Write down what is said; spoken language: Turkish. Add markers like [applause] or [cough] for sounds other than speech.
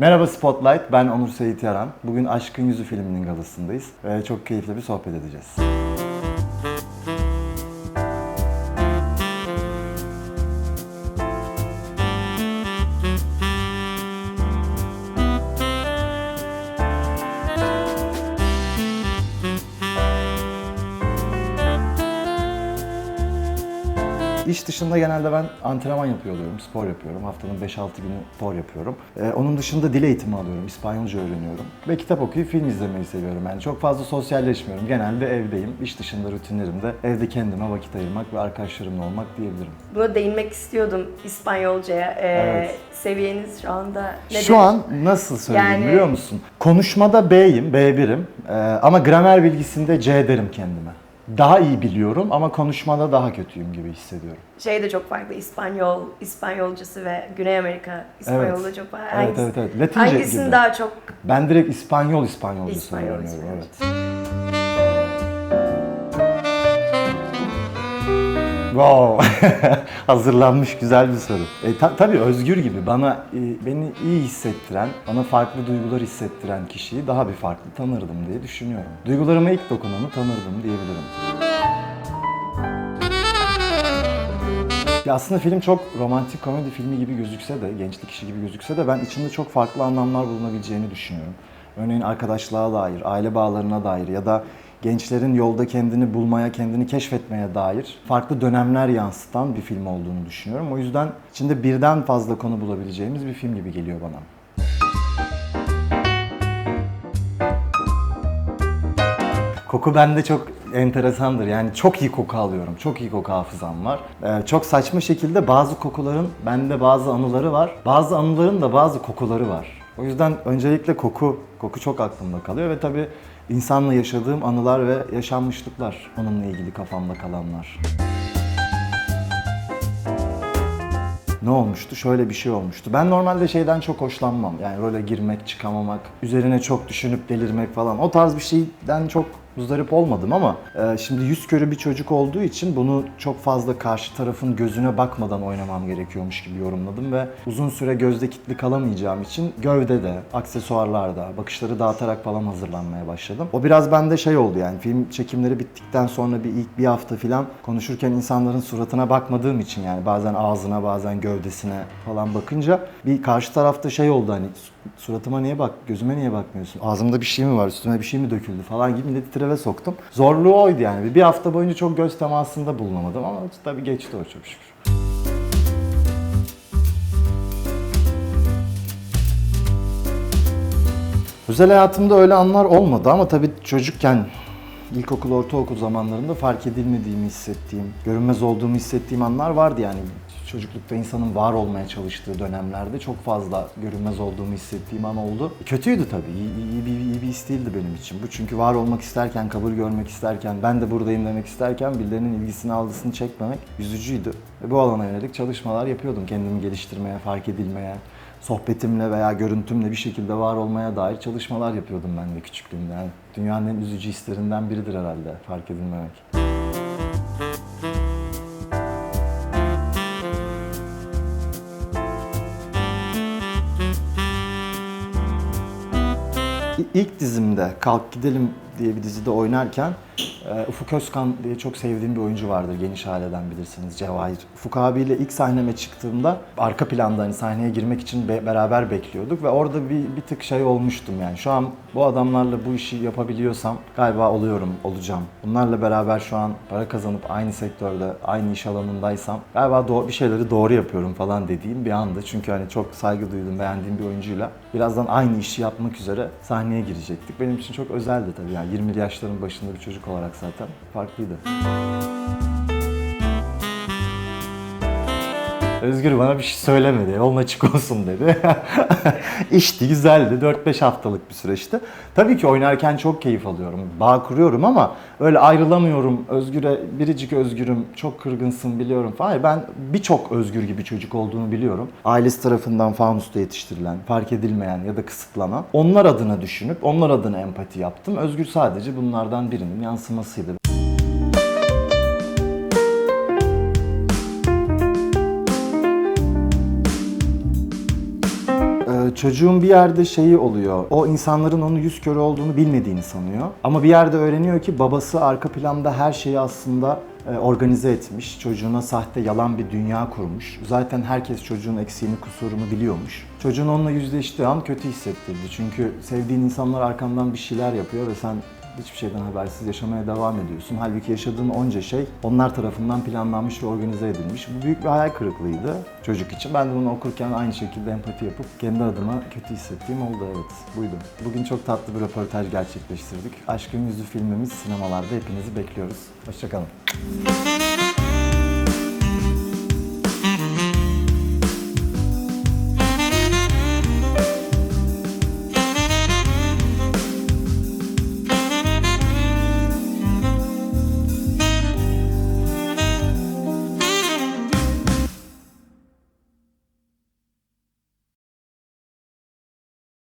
Merhaba Spotlight, ben Onur Seyit Yaran. Bugün Aşkın Yüzü filminin galasındayız ve çok keyifli bir sohbet edeceğiz. İş dışında genelde ben antrenman yapıyor oluyorum, spor yapıyorum. Haftanın 5-6 günü spor yapıyorum. Ee, onun dışında dil eğitimi alıyorum, İspanyolca öğreniyorum. Ve kitap okuyup film izlemeyi seviyorum. Yani çok fazla sosyalleşmiyorum. Genelde evdeyim. İş dışında rutinlerimde evde kendime vakit ayırmak ve arkadaşlarımla olmak diyebilirim. Buna değinmek istiyordum İspanyolcaya. Ee, Evet. Seviyeniz şu anda nedir? Şu an nasıl söyleyeyim Yani- biliyor musun? Konuşmada B'yim, B1'im. Ee, ama gramer bilgisinde C derim kendime. Daha iyi biliyorum ama konuşmada daha kötüyüm gibi hissediyorum. Şey de çok farklı. İspanyol, İspanyolcası ve Güney Amerika İspanyolu da çok farklı. Evet, evet, evet. Latince Hangisini gibi. daha çok Ben direkt İspanyol İspanyolcası İspanyol, öğreniyorum. İspanyol. Evet. Wow. [laughs] Hazırlanmış güzel bir soru. E, ta- tabii Özgür gibi bana e, beni iyi hissettiren, bana farklı duygular hissettiren kişiyi daha bir farklı tanırdım diye düşünüyorum. Duygularıma ilk dokunanı tanırdım diyebilirim. Ya aslında film çok romantik komedi filmi gibi gözükse de, gençlik işi gibi gözükse de ben içinde çok farklı anlamlar bulunabileceğini düşünüyorum. Örneğin arkadaşlığa dair, aile bağlarına dair ya da gençlerin yolda kendini bulmaya, kendini keşfetmeye dair farklı dönemler yansıtan bir film olduğunu düşünüyorum. O yüzden içinde birden fazla konu bulabileceğimiz bir film gibi geliyor bana. Koku bende çok enteresandır. Yani çok iyi koku alıyorum. Çok iyi koku hafızam var. Ee, çok saçma şekilde bazı kokuların bende bazı anıları var. Bazı anıların da bazı kokuları var. O yüzden öncelikle koku, koku çok aklımda kalıyor ve tabii insanla yaşadığım anılar ve yaşanmışlıklar onunla ilgili kafamda kalanlar. Ne olmuştu? Şöyle bir şey olmuştu. Ben normalde şeyden çok hoşlanmam. Yani role girmek, çıkamamak, üzerine çok düşünüp delirmek falan. O tarz bir şeyden çok muzdarip olmadım ama e, şimdi yüz körü bir çocuk olduğu için bunu çok fazla karşı tarafın gözüne bakmadan oynamam gerekiyormuş gibi yorumladım ve uzun süre gözde kilitli kalamayacağım için gövdede, aksesuarlarda, bakışları dağıtarak falan hazırlanmaya başladım. O biraz bende şey oldu yani film çekimleri bittikten sonra bir ilk bir hafta falan konuşurken insanların suratına bakmadığım için yani bazen ağzına bazen gövdesine falan bakınca bir karşı tarafta şey oldu hani "Su- suratıma niye bak, gözüme niye bakmıyorsun? Ağzımda bir şey mi var, üstüme bir şey mi döküldü falan gibi milleti treve soktum. Zorluğu oydu yani. Bir hafta boyunca çok göz temasında bulunamadım ama tabii geçti o çok şükür. Özel hayatımda öyle anlar olmadı ama tabii çocukken ilkokul, ortaokul zamanlarında fark edilmediğimi hissettiğim, görünmez olduğumu hissettiğim anlar vardı yani. Çocuklukta insanın var olmaya çalıştığı dönemlerde çok fazla görünmez olduğumu hissettiğim an oldu. Kötüydü tabii, iyi, iyi, bir, iyi bir his değildi benim için. Bu çünkü var olmak isterken, kabul görmek isterken, ben de buradayım demek isterken birilerinin ilgisini, algısını çekmemek üzücüydü. Ve bu alana yönelik çalışmalar yapıyordum kendimi geliştirmeye, fark edilmeye, sohbetimle veya görüntümle bir şekilde var olmaya dair çalışmalar yapıyordum ben de küçüklüğümde. Yani dünyanın en üzücü hislerinden biridir herhalde fark edilmemek. İlk dizimde Kalk Gidelim diye bir dizide oynarken Ufuk Özkan diye çok sevdiğim bir oyuncu vardır. Geniş aileden bilirsiniz Cevahir. Ufuk abiyle ilk sahneme çıktığımda arka planda hani sahneye girmek için be- beraber bekliyorduk ve orada bir, bir tık şey olmuştum yani. Şu an bu adamlarla bu işi yapabiliyorsam galiba oluyorum, olacağım. Bunlarla beraber şu an para kazanıp aynı sektörde, aynı iş alanındaysam galiba bir şeyleri doğru yapıyorum falan dediğim bir andı. Çünkü hani çok saygı duydum, beğendiğim bir oyuncuyla birazdan aynı işi yapmak üzere sahneye girecektik. Benim için çok özeldi tabii yani 20 yaşların başında bir çocuk olarak zaten farklıydı. Özgür bana bir şey söylemedi. Yolun açık olsun dedi. [laughs] İşti, güzeldi. 4-5 haftalık bir süreçti. Tabii ki oynarken çok keyif alıyorum. Bağ kuruyorum ama öyle ayrılamıyorum. Özgür'e biricik özgürüm. Çok kırgınsın biliyorum falan. Ben birçok özgür gibi çocuk olduğunu biliyorum. Ailesi tarafından fanusta yetiştirilen, fark edilmeyen ya da kısıtlanan. Onlar adına düşünüp onlar adına empati yaptım. Özgür sadece bunlardan birinin yansımasıydı. Çocuğun bir yerde şeyi oluyor. O insanların onu yüz körü olduğunu bilmediğini sanıyor. Ama bir yerde öğreniyor ki babası arka planda her şeyi aslında e, organize etmiş. Çocuğuna sahte yalan bir dünya kurmuş. Zaten herkes çocuğun eksiğini kusurunu biliyormuş. Çocuğun onunla yüzleştiği an kötü hissettirdi. Çünkü sevdiğin insanlar arkandan bir şeyler yapıyor ve sen hiçbir şeyden habersiz yaşamaya devam ediyorsun. Halbuki yaşadığın onca şey onlar tarafından planlanmış ve organize edilmiş. Bu büyük bir hayal kırıklığıydı çocuk için. Ben de bunu okurken aynı şekilde empati yapıp kendi adıma kötü hissettiğim oldu evet. Buydu. Bugün çok tatlı bir röportaj gerçekleştirdik. Aşkın Yüzü filmimiz sinemalarda hepinizi bekliyoruz. Hoşçakalın.